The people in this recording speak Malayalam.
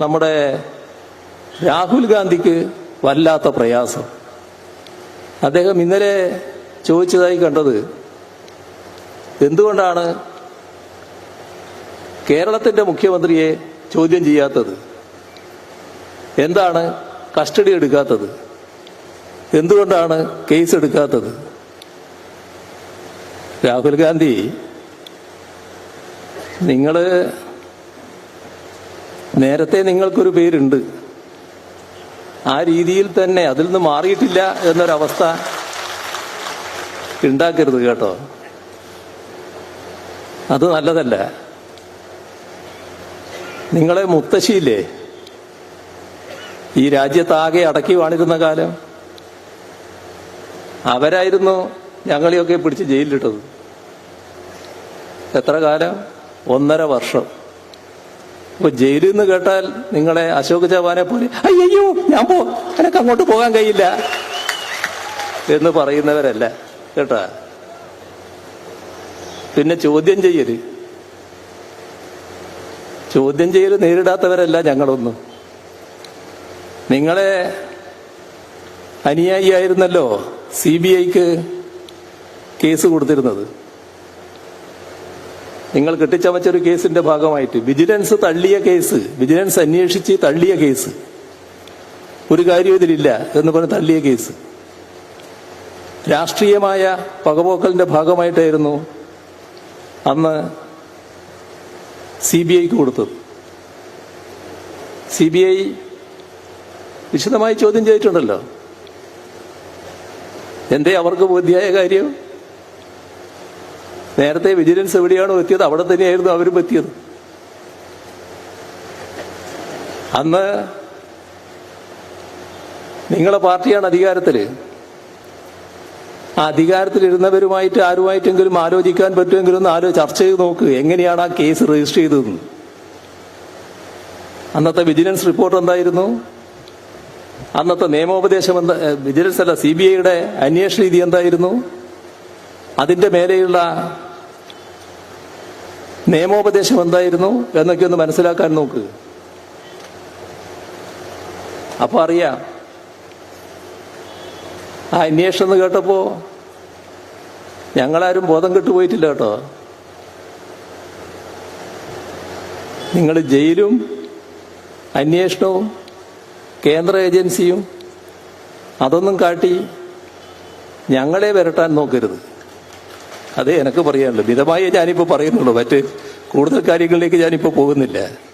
നമ്മുടെ രാഹുൽ ഗാന്ധിക്ക് വല്ലാത്ത പ്രയാസം. അദ്ദേഹം ഇന്നലെ ചോദിച്ചതായി കണ്ടത് എന്തുകൊണ്ടാണ് കേരളത്തിന്റെ മുഖ്യമന്ത്രിയെ ചോദ്യം ചെയ്യാത്തത്? എന്താണ് കസ്റ്റഡി എടുക്കാത്തത്? എന്തുകൊണ്ടാണ് കേസ് എടുക്കാത്തത്? രാഹുൽ ഗാന്ധി നിങ്ങൾ നേരത്തെ നിങ്ങൾക്കൊരു പേരുണ്ട്. ആ രീതിയിൽ തന്നെ അതിൽ നിന്ന് മാറിയിട്ടില്ല എന്നൊരവസ്ഥ ഉണ്ടാക്കരുത് കേട്ടോ. അത് നല്ലതല്ല. നിങ്ങളെ മുത്തശ്ശിയില്ലേ? ഈ രാജ്യത്താകെ അടക്കി വാണിരുന്ന കാലം അവരായിരുന്നു ഞങ്ങളെയൊക്കെ പിടിച്ച് ജയിലിലിട്ടത്. എത്ര കാലം? ഒന്നര വർഷം. ഇപ്പൊ ജയിലിൽ നിന്ന് കേട്ടാൽ നിങ്ങളെ അശോക് ചവാനെ പോലെ അയ്യോ ഞാൻ പോ എനക്ക് അങ്ങോട്ട് പോകാൻ കഴിയില്ല എന്ന് പറയുന്നവരല്ല കേട്ടാ? പിന്നെ ചോദ്യം ചെയ്യൽ. ചോദ്യം ചെയ്യൽ നേരിടാത്തവരല്ല ഞങ്ങളൊന്നും. നിങ്ങളെ അനുയായിയായിരുന്നല്ലോ സി ബി ഐക്ക് കേസ് കൊടുത്തിരുന്നത്. നിങ്ങൾ കെട്ടിച്ചവച്ചൊരു കേസിന്റെ ഭാഗമായിട്ട് വിജിലൻസ് തള്ളിയ കേസ് വിജിലൻസ് അന്വേഷിച്ച് തള്ളിയ കേസ് ഒരു കാര്യം ഇതിലില്ല എന്ന് പറഞ്ഞ് തള്ളിയ കേസ്. രാഷ്ട്രീയമായ പകപോക്കലിന്റെ ഭാഗമായിട്ടായിരുന്നു അന്ന് സി ബി ഐക്ക് കൊടുത്തത്. സി ബി ഐ വിശദമായി ചോദ്യം ചെയ്തിട്ടുണ്ടല്ലോ. എന്തേ അവർക്ക് ബോധ്യായ കാര്യം? നേരത്തെ വിജിലൻസ് എവിടെയാണോ എത്തിയത് അവിടെ തന്നെയായിരുന്നു അവരും എത്തിയത്. അന്ന് നിങ്ങളെ പാർട്ടിയാണ് അധികാരത്തിൽ. ആ അധികാരത്തിലിരുന്നവരുമായിട്ട് ആരുമായിട്ടെങ്കിലും ആലോചിക്കാൻ പറ്റുമെങ്കിലും ഒന്ന് ആലോ ചർച്ച ചെയ്ത് നോക്ക് എങ്ങനെയാണ് ആ കേസ് രജിസ്റ്റർ ചെയ്തതെന്ന്. അന്നത്തെ വിജിലൻസ് റിപ്പോർട്ട് എന്തായിരുന്നു? അന്നത്തെ നിയമോപദേശം എന്താ വിജിലൻസ് അല്ല സി ബി ഐയുടെ അന്വേഷണ രീതി എന്തായിരുന്നു? അതിന്റെ മേലെയുള്ള നിയമോപദേശം എന്തായിരുന്നു എന്നൊക്കെ ഒന്ന് മനസ്സിലാക്കാൻ നോക്ക്. അപ്പൊ അറിയാം. ആ അന്വേഷണം കേട്ടപ്പോ ഞങ്ങളാരും ബോധം കെട്ടുപോയിട്ടില്ല കേട്ടോ. നിങ്ങൾ ജയിലും അന്വേഷണവും കേന്ദ്ര ഏജൻസിയും അതൊന്നും കാട്ടി ഞങ്ങളെ വരട്ടാൻ നോക്കരുത്. അതേ എനിക്ക് പറയാനുള്ളൂ മിതമായി ഞാനിപ്പോൾ പറയുന്നുള്ളൂ. മറ്റ് കൂടുതൽ കാര്യങ്ങളിലേക്ക് ഞാനിപ്പോൾ പോകുന്നില്ല.